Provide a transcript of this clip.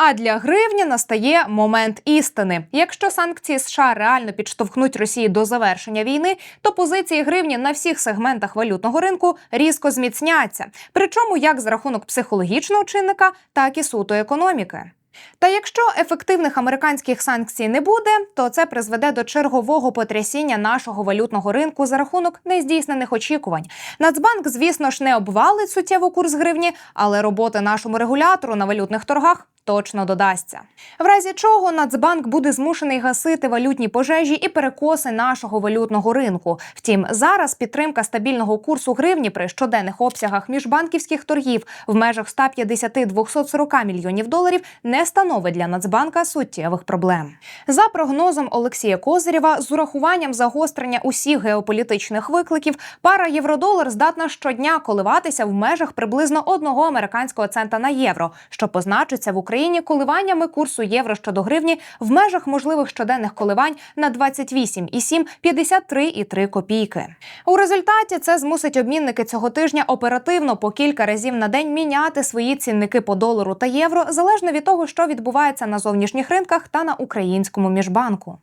А для гривні настає момент істини. Якщо санкції США реально підштовхнуть Росії до завершення війни, то позиції гривні на всіх сегментах валютного ринку різко зміцняться. Причому як за рахунок психологічного чинника, так і суто економіки. Та якщо ефективних американських санкцій не буде, то це призведе до чергового потрясіння нашого валютного ринку за рахунок нездійснених очікувань. Нацбанк, звісно ж, не обвалить суттєво курс гривні, але роботи нашому регулятору на валютних торгах. Точно додасться, в разі чого Нацбанк буде змушений гасити валютні пожежі і перекоси нашого валютного ринку. Втім, зараз підтримка стабільного курсу гривні при щоденних обсягах міжбанківських торгів в межах 150-240 мільйонів доларів не становить для Нацбанка суттєвих проблем. За прогнозом Олексія Козирєва, з урахуванням загострення усіх геополітичних викликів, пара євро-долар здатна щодня коливатися в межах приблизно одного американського цента на євро, що позначиться в Україні коливаннями курсу євро щодо гривні в межах можливих щоденних коливань на 28,7-53,3 копійки. У результаті це змусить обмінники цього тижня оперативно по кілька разів на день міняти свої цінники по долару та євро залежно від того, що відбувається на зовнішніх ринках та на українському міжбанку.